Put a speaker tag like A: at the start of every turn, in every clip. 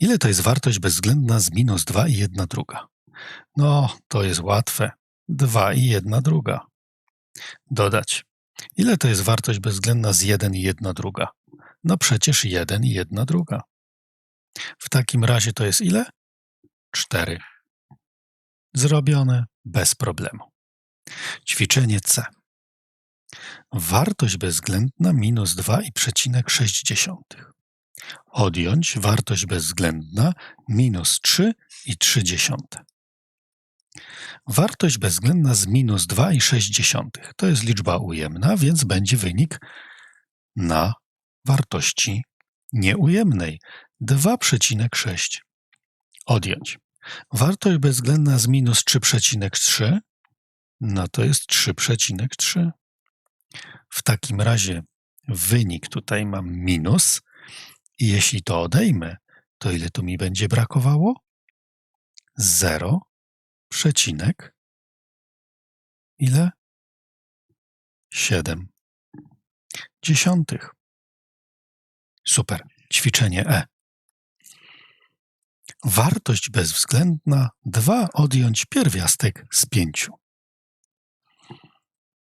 A: Ile to jest wartość bezwzględna z minus 2 i 1 druga? No, to jest łatwe. 2 i 1 druga. Dodać. Ile to jest wartość bezwzględna z 1 i 1 druga? No przecież 1 i 1 druga. W takim razie to jest ile? 4. Zrobione bez problemu. Ćwiczenie C. Wartość bezwzględna minus 2,6. Odjąć wartość bezwzględna minus 3,3. Wartość bezwzględna z minus 2,6 to jest liczba ujemna, więc będzie wynik na wartości nieujemnej 2,6. Odjąć. Wartość bezwzględna z minus 3,3 no to jest 3,3. W takim razie wynik tutaj mam minus i jeśli to odejmę, to ile tu mi będzie brakowało? 0, przecinek ile? 7 dziesiątych. Super. Ćwiczenie E. Wartość bezwzględna 2 odjąć pierwiastek z 5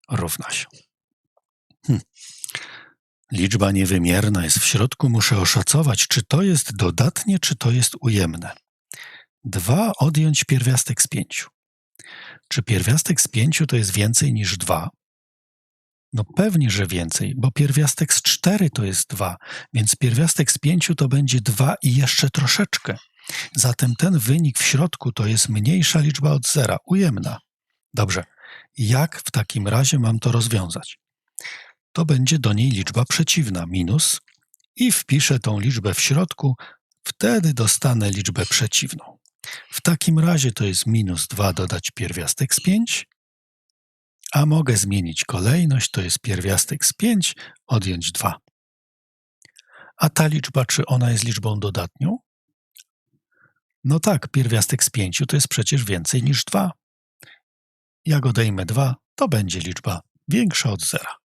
A: równa się. Hm. Liczba niewymierna jest w środku. Muszę oszacować, czy to jest dodatnie, czy to jest ujemne. 2 odjąć pierwiastek z 5. Czy pierwiastek z 5 to jest więcej niż 2? No pewnie, że więcej, bo pierwiastek z 4 to jest 2, więc pierwiastek z 5 to będzie 2 i jeszcze troszeczkę. Zatem ten wynik w środku to jest mniejsza liczba od zera, ujemna. Dobrze, jak w takim razie mam to rozwiązać? To będzie do niej liczba przeciwna, minus, i wpiszę tą liczbę w środku, wtedy dostanę liczbę przeciwną. W takim razie to jest minus 2 dodać pierwiastek z 5, a mogę zmienić kolejność, to jest pierwiastek z 5 odjąć 2. A ta liczba, czy ona jest liczbą dodatnią? No tak, pierwiastek z 5 to jest przecież więcej niż 2. Jak odejmę 2, to będzie liczba większa od zera.